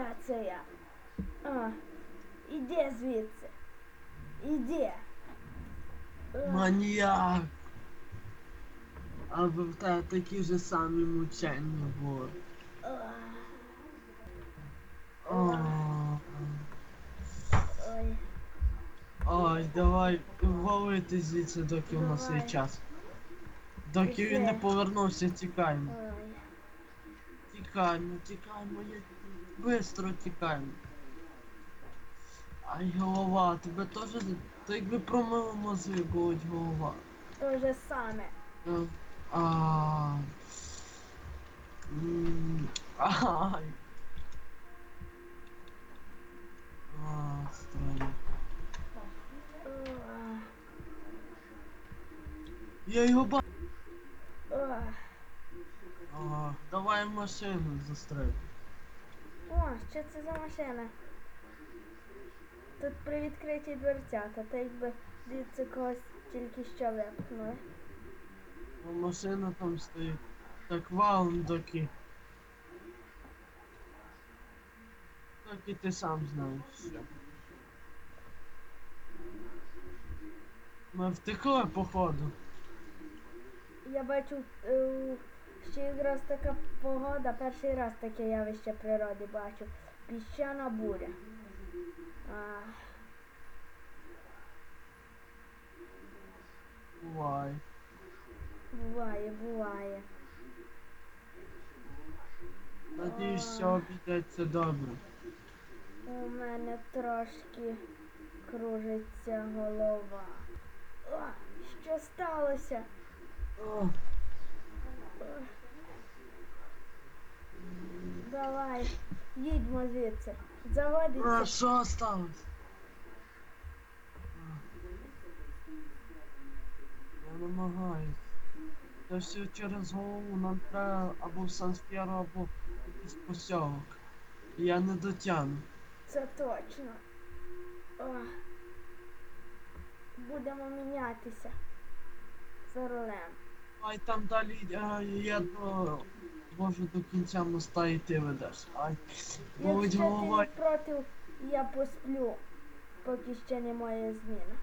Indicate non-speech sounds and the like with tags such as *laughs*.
Де це я? А, іди звідси. Іди. Маніяк. Аби в тебе такі ж самі мучення були. Ой. Ой, давай валити звідси, доки у нас є час. Доки він не повернувся, тікаємо. Ой. Тікаємо, тікаємо, я... Бистро тікаємо. Ай, голова, тебе теж. То якби промило мозги, болить голова. То же саме. Е, А. *laughs* Ай. А, странно. Я його бачу. А, давай машину застрель. О, що це за машина? Тут при відкритій дверцята, та якби звідси когось тільки що випхнули. А машина там стоїть. Так валом доки. Доки ти сам знаєш що. Ми втекли походу. Я бачу, е, що якраз така погода, перший раз таке явище природи бачу. Піщана буря. А, Бувай. буває, буває. Надіюсь, все обійдеться добре. У мене трошки кружиться голова. О, що сталося? О. Давай, їдьмо звідси. а що сталося? Я намагаюсь. Це все через голову нам треба або в Сан-Фєро, або якийсь посілок. Я не дотягну. Це точно. О. Будемо мінятися за рулем. Ай там далі а, я до. Боже, до кінця моста і ти ведеш. Ай. Болить Якщо ти голова. не проти, я посплю, поки ще немає моя зміна.